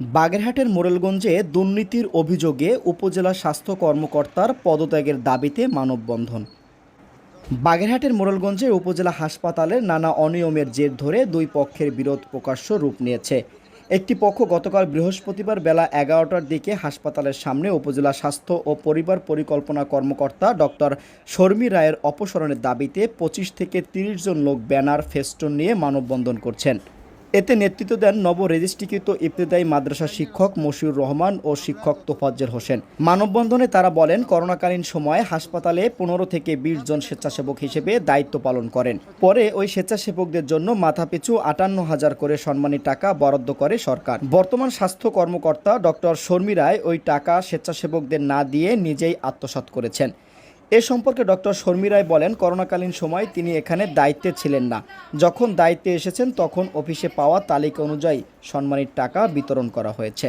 বাগেরহাটের মোরেলগঞ্জে দুর্নীতির অভিযোগে উপজেলা স্বাস্থ্য কর্মকর্তার পদত্যাগের দাবিতে মানববন্ধন। বাগেরহাটের মোরেলগঞ্জে উপজেলা হাসপাতালে নানা অনিয়মের জের ধরে দুই পক্ষের বিরোধ প্রকাশ্য রূপ নিয়েছে। একটি পক্ষ গতকাল বৃহস্পতিবার বেলা এগারোটার দিকে হাসপাতালের সামনে উপজেলা স্বাস্থ্য ও পরিবার পরিকল্পনা কর্মকর্তা ডক্টর শর্মী রায়ের অপসারণের দাবিতে পঁচিশ থেকে তিরিশ জন লোক ব্যানার ফেস্টুন নিয়ে মানববন্ধন করছেন। এতে নেতৃত্ব দেন নব রেজিস্ট্রিকৃত ইবতেদায়ী মাদ্রাসা শিক্ষক মশিউর রহমান ও শিক্ষক তোফাজ্জের হোসেন। মানববন্ধনে তারা বলেন, করোনাকালীন সময়ে হাসপাতালে পনেরো থেকে বিশ জন স্বেচ্ছাসেবক হিসেবে দায়িত্ব পালন করেন। পরে ওই স্বেচ্ছাসেবকদের জন্য মাথাপিছু আটান্ন হাজার করে সম্মানী টাকা বরাদ্দ করে সরকার। বর্তমান স্বাস্থ্য কর্মকর্তা ডক্টর শর্মী রায় ওই টাকা স্বেচ্ছাসেবকদের না দিয়ে নিজেই আত্মসাৎ করেছেন। এ সম্পর্কে ডক্টর শর্মী রায় বলেন, করোনাকালীন সময় তিনি এখানে দায়িত্বে ছিলেন না। যখন দায়িত্বে এসেছেন, তখন অফিসে পাওয়া তালিকা অনুযায়ী সম্মানিত টাকা বিতরণ করা হয়েছে।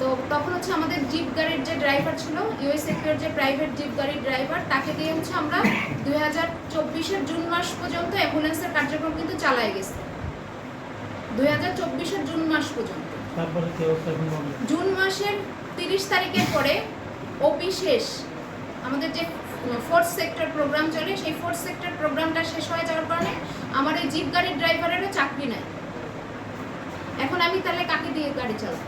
তো তখন হচ্ছে আমাদের জিপ গাড়ির যে ড্রাইভার ছিল ইউএস যে প্রাইভেট জিপ গাড়ির ড্রাইভার তাকে দিয়ে হচ্ছে আমরা দুই হাজার চব্বিশের জুন মাস পর্যন্ত অ্যাম্বুলেন্সের কার্যক্রম কিন্তু চালাই গেছে। দুই হাজার চব্বিশের জুন মাস পর্যন্ত। জুন মাসের তিরিশ তারিখের পরে ওপি শেষ। আমাদের যে ফোর্থ সেক্টর প্রোগ্রাম চলে, সেই ফোর্থ সেক্টর প্রোগ্রামটা শেষ হয়ে যাওয়ার কারণে আমার এই জিপ গাড়ির ড্রাইভারেরও চাকরি নাই। এখন আমি তাহলে কাকে দিয়ে গাড়ি চালাবো?